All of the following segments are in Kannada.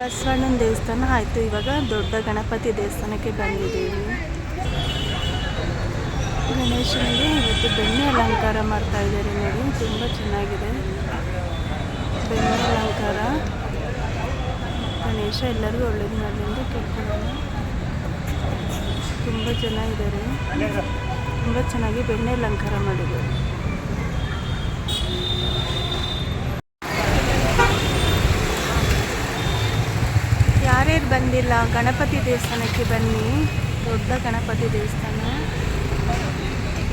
ಬಸವಣ್ಣನ ದೇವಸ್ಥಾನ ಆಯಿತು. ಇವಾಗ ದೊಡ್ಡ ಗಣಪತಿ ದೇವಸ್ಥಾನಕ್ಕೆ ಬಂದಿದ್ದೀವಿ. ಗಣೇಶನಿಗೆ ಇವತ್ತು ಬೆಣ್ಣೆ ಅಲಂಕಾರ ಮಾಡ್ತಾ ಇದ್ದಾರೆ ನೋಡಿ. ತುಂಬ ಚೆನ್ನಾಗಿದೆ. ಬೆಣ್ಣೆ ಅಲಂಕಾರ. ಗಣೇಶ ಎಲ್ಲರಿಗೂ ಒಳ್ಳೇದು ಅಂತ ಕೇಳ್ಕೊಳ್ಳೋಣ ತುಂಬ ಚೆನ್ನಾಗಿದ್ದಾರೆ. ತುಂಬ ಚೆನ್ನಾಗಿ ಬೆಣ್ಣೆ ಅಲಂಕಾರ ಮಾಡಿದ್ದಾರೆ ಯಾರ್ಯಾರು ಬಂದಿಲ್ಲ. ಗಣಪತಿ ದೇವಸ್ಥಾನಕ್ಕೆ ಬನ್ನಿ. ದೊಡ್ಡ ಗಣಪತಿ ದೇವಸ್ಥಾನ.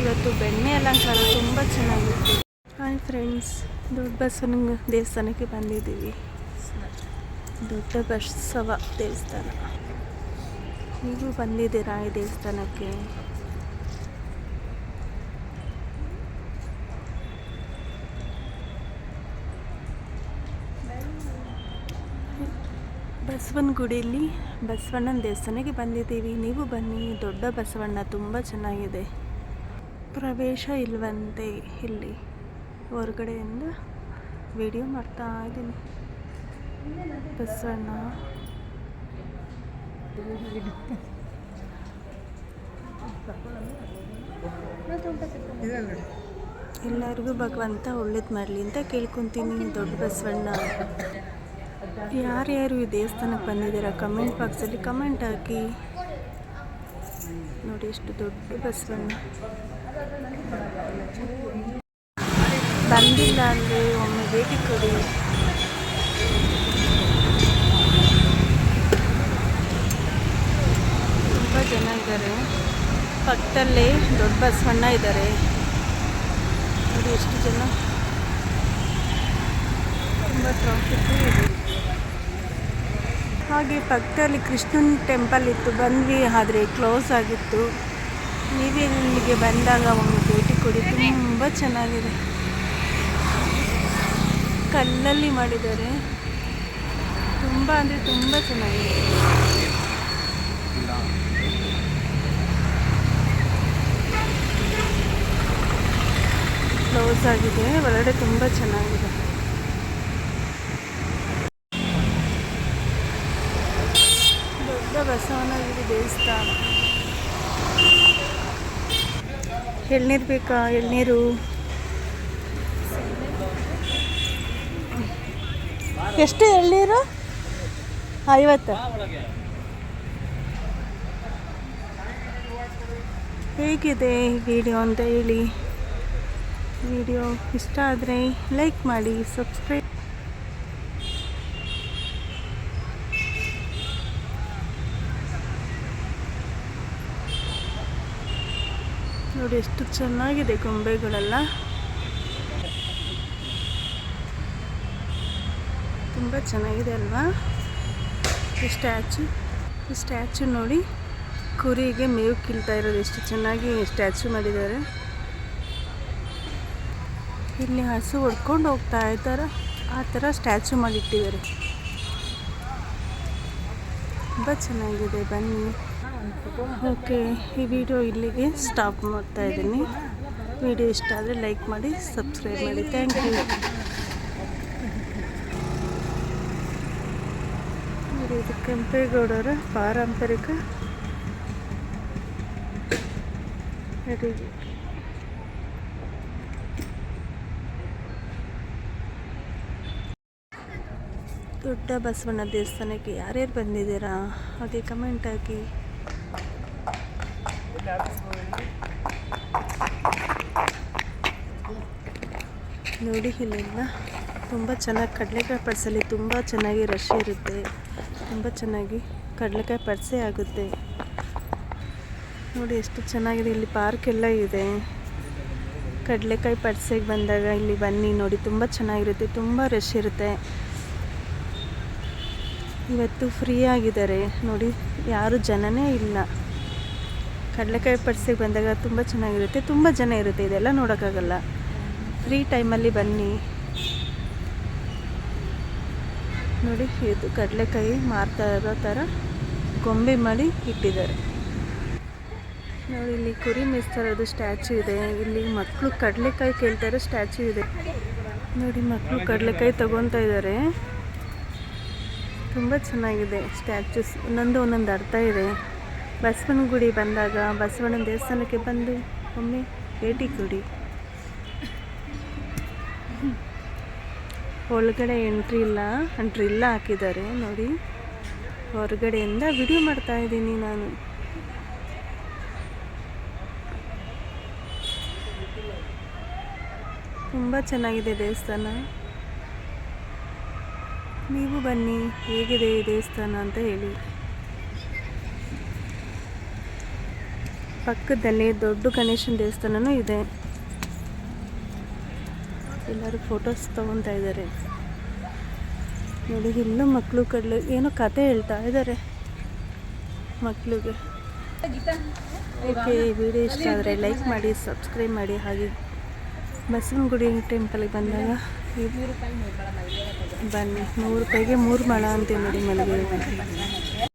ಇವತ್ತು ಬೆಣ್ಣೆ ಅಲಂಕಾರ ತುಂಬ ಚೆನ್ನಾಗಿತ್ತು ಹಾಯ್ ಫ್ರೆಂಡ್ಸ್, ದೊಡ್ಡ ಬಸವನ ದೇವಸ್ಥಾನಕ್ಕೆ ಬಂದಿದ್ದೀವಿ. ದೊಡ್ಡ ಬಸವ ದೇವಸ್ಥಾನ. ನೀವು ಬಂದಿದ್ದೀರಾ ಈ ದೇವಸ್ಥಾನಕ್ಕೆ? ಬಸವನ ಗುಡಿಯಲ್ಲಿ ಬಸವಣ್ಣನ ದೇವಸ್ಥಾನಕ್ಕೆ ಬಂದಿದ್ದೀವಿ. ನೀವು ಬನ್ನಿ. ದೊಡ್ಡ ಬಸವಣ್ಣ ತುಂಬ ಚೆನ್ನಾಗಿದೆ. ಪ್ರವೇಶ ಇಲ್ವಂತೆ ಇಲ್ಲಿ ಹೊರಗಡೆಯಿಂದ ವಿಡಿಯೋ ಮಾಡ್ತಾ ಇದ್ದೀನಿ. ಬಸವಣ್ಣ. ಎಲ್ಲರಿಗೂ ಭಗವಂತ ಒಳ್ಳೇದು ಮಾಡಲಿ ಅಂತ ಕೇಳ್ಕೊತೀನಿ. ದೊಡ್ಡ ಬಸವಣ್ಣ. ಯಾರ್ಯಾರು ಈ ದೇವಸ್ಥಾನಕ್ಕೆ ಬಂದಿದ್ದೀರಾ? ಕಮೆಂಟ್ ಬಾಕ್ಸಲ್ಲಿ ಕಮೆಂಟ್ ಹಾಕಿ. ನೋಡಿ ಎಷ್ಟು ದೊಡ್ಡ ಬಸವಣ್ಣ. ಬಂದಿಲ್ಲ ಅಂದರೆ ಒಮ್ಮೆ ಭೇಟಿ ಕೊಡಿ. ತುಂಬ ಜನ ಇದ್ದಾರೆ. ಪಕ್ಕದಲ್ಲಿ ದೊಡ್ಡ ಬಸವಣ್ಣ ಇದ್ದಾರೆ. ನೋಡಿ, ಎಷ್ಟು ಜನ. ತುಂಬ ಟ್ರಾಫಿಕ್ ಇದೆ. ಹಾಗೆ ಪಕ್ಕದಲ್ಲಿ ಕೃಷ್ಣನ ಟೆಂಪಲ್ ಇತ್ತು. ಬಂದ್ವಿ, ಆದರೆ ಕ್ಲೋಸ್ ಆಗಿತ್ತು. ನೀವೇ ಇಲ್ಲಿಗೆ ಬಂದಾಗ ಒಂದು ಭೇಟಿ ಕೊಡಿ. ತುಂಬ ಚೆನ್ನಾಗಿದೆ. ಕಲ್ಲಲ್ಲಿ ಮಾಡಿದ್ದಾರೆ. ತುಂಬ ಅಂದರೆ ತುಂಬ ಚೆನ್ನಾಗಿದೆ. ಕ್ಲೋಸ್ ಆಗಿದೆ. ಒಳಗಡೆ ತುಂಬ ಚೆನ್ನಾಗಿದೆ ದೊಡ್ಡ ಬಸವನಗಿರಿ ದೇವಸ್ಥಾನ ಎಳ್ನೀರು ಬೇಕಾ? ಎಳ್ನೀರು. ಎಷ್ಟು ಎಳ್ನೀರು? ಐವತ್ತು. ಹೇಗಿದೆ ವಿಡಿಯೋ ಅಂತ ಹೇಳಿ. ವಿಡಿಯೋ ಇಷ್ಟ ಆದರೆ ಲೈಕ್ ಮಾಡಿ, ಸಬ್ಸ್ಕ್ರೈಬ್ ನೋಡಿ ಎಷ್ಟು ಚೆನ್ನಾಗಿದೆ ಗೊಂಬೆಗಳೆಲ್ಲ. ತುಂಬ ಚೆನ್ನಾಗಿದೆ ಅಲ್ವಾ? ಈ ಸ್ಟ್ಯಾಚು ಈ ಸ್ಟ್ಯಾಚು ನೋಡಿ. ಕುರಿಗೆ ಮೇವು ಕೀಳ್ತಾ ಇರೋದು ಎಷ್ಟು ಚೆನ್ನಾಗಿ ಸ್ಟ್ಯಾಚು ಮಾಡಿದ್ದಾರೆ. ಇಲ್ಲಿ ಹಸು ಹೊಡ್ಕೊಂಡು ಹೋಗ್ತಾ ಇದ್ದಾರೆ? ಆ ಥರ ಸ್ಟ್ಯಾಚು ಮಾಡಿಟ್ಟಿದ್ದಾರೆ. ತುಂಬ ಚೆನ್ನಾಗಿದೆ, ಬನ್ನಿ. ಓಕೆ, ಈ ವಿಡಿಯೋ ಇಲ್ಲಿಗೆ ಸ್ಟಾಪ್ ಮಾಡ್ತಾ ಇದ್ದೀನಿ. ವಿಡಿಯೋ ಇಷ್ಟ ಆದರೆ ಲೈಕ್ ಮಾಡಿ ಸಬ್ಸ್ಕ್ರೈಬ್ ಮಾಡಿ. ಥ್ಯಾಂಕ್ ಯು ಇದು ಕೆಂಪೇಗೌಡರ ಪಾರಂಪರಿಕ ಅಡುಗೆ. ದೊಡ್ಡ ಬಸವಣ್ಣ ದೇವಸ್ಥಾನಕ್ಕೆ ಯಾರ್ಯಾರು ಬಂದಿದ್ದೀರಾ? ಹಾಗೆ ಕಮೆಂಟ್ ಹಾಕಿ. ನೋಡಿ, ಇಲ್ಲೆಲ್ಲ ತುಂಬ ಚೆನ್ನಾಗಿ ಕಡಲೆಕಾಯಿ ಪಡ್ಸಲ್ಲಿ ತುಂಬ ಚೆನ್ನಾಗಿ ರಶ್ ಇರುತ್ತೆ. ತುಂಬ ಚೆನ್ನಾಗಿ ಕಡಲೆಕಾಯಿ ಪಡಿಸೇ ಆಗುತ್ತೆ. ನೋಡಿ, ಎಷ್ಟು ಚೆನ್ನಾಗಿದೆ. ಇಲ್ಲಿ ಪಾರ್ಕ್ ಎಲ್ಲ ಇದೆ. ಕಡಲೆಕಾಯಿ ಪಡಿಸೆಗೆ ಬಂದಾಗ ಇಲ್ಲಿ ಬನ್ನಿ ನೋಡಿ, ತುಂಬ ಚೆನ್ನಾಗಿರುತ್ತೆ. ತುಂಬ ರಶ್ ಇರುತ್ತೆ. ಇವತ್ತು ಫ್ರೀ ಆಗಿದ್ದಾರೆ. ನೋಡಿ, ಯಾರು ಜನನೇ ಇಲ್ಲ. ಕಡಲೆಕಾಯಿ ಪರ್ಸಿಗೆ ಬಂದಾಗ ತುಂಬ ಚೆನ್ನಾಗಿರುತ್ತೆ, ತುಂಬ ಜನ ಇರುತ್ತೆ, ಇದೆಲ್ಲ ನೋಡೋಕ್ಕಾಗಲ್ಲ. ಫ್ರೀ ಟೈಮಲ್ಲಿ ಬನ್ನಿ. ನೋಡಿ, ಇದು ಕಡಲೆಕಾಯಿ ಮಾರ್ತಾ ಇರೋ ಥರ ಗೊಂಬೆ ಮಾಡಿ ಇಟ್ಟಿದ್ದಾರೆ. ನೋಡಿ, ಇಲ್ಲಿ ಕುರಿ ಮೇಯಿಸ್ತಾ ಇರೋದು ಸ್ಟ್ಯಾಚು ಇದೆ. ಇಲ್ಲಿ ಮಕ್ಕಳು ಕಡಲೆಕಾಯಿ ಕೇಳ್ತಾ ಇರೋ ಸ್ಟ್ಯಾಚು ಇದೆ. ನೋಡಿ, ಮಕ್ಕಳು ಕಡಲೆಕಾಯಿ ತಗೊತಾ ಇದ್ದಾರೆ. ತುಂಬ ಚೆನ್ನಾಗಿದೆ ಸ್ಟ್ಯಾಚ್ಯೂಸ್ ಒಂದೊಂದು ಒಂದೊಂದು ಅರ್ಥ ಇದೆ. ಬಸವನ ಗುಡಿ ಬಂದಾಗ ಬಸವಣ್ಣನ ದೇವಸ್ಥಾನಕ್ಕೆ ಬಂದು ಒಮ್ಮೆ ಭೇಟಿ ಕೊಡಿ. ಒಳಗಡೆ ಎಂಟ್ರಿ ಇಲ್ಲ ಡ್ರಿಲ್ಲ ಹಾಕಿದ್ದಾರೆ. ನೋಡಿ, ಹೊರಗಡೆಯಿಂದ ವಿಡಿಯೋ ಮಾಡ್ತಾ ಇದ್ದೀನಿ ನಾನು. ತುಂಬ ಚೆನ್ನಾಗಿದೆ ದೇವಸ್ಥಾನ. ನೀವು ಬನ್ನಿ, ಹೇಗಿದೆ ಈ ದೇವಸ್ಥಾನ ಅಂತ ಹೇಳಿ. ಪಕ್ಕದಲ್ಲಿ ದೊಡ್ಡ ಗಣೇಶನ ದೇವಸ್ಥಾನನೂ ಇದೆ. ಎಲ್ಲರೂ ಫೋಟೋಸ್ ತಗೊತಾ ಇದ್ದಾರೆ. ನೋಡಿ ಇಲ್ಲೂ ಮಕ್ಕಳು ಕಡಲು ಏನೋ ಕತೆ ಹೇಳ್ತಾ ಇದ್ದಾರೆ ಮಕ್ಕಳಿಗೆ ಓಕೆ ವಿಡಿಯೋ ಇಷ್ಟ ಆದರೆ ಲೈಕ್ ಮಾಡಿ ಸಬ್ಸ್ಕ್ರೈಬ್ ಮಾಡಿ, ಹಾಗೆ ಬಸವನಗುಡಿ ಟೆಂಪಲ್ಗೆ ಬಂದಾಗ ಬನ್ನಿ, ನೂರು ರೂಪಾಯಿಗೆ ಮೂರು ಮಳ ಅಂತೀವಿ ನೋಡಿ ಮಲಗಿ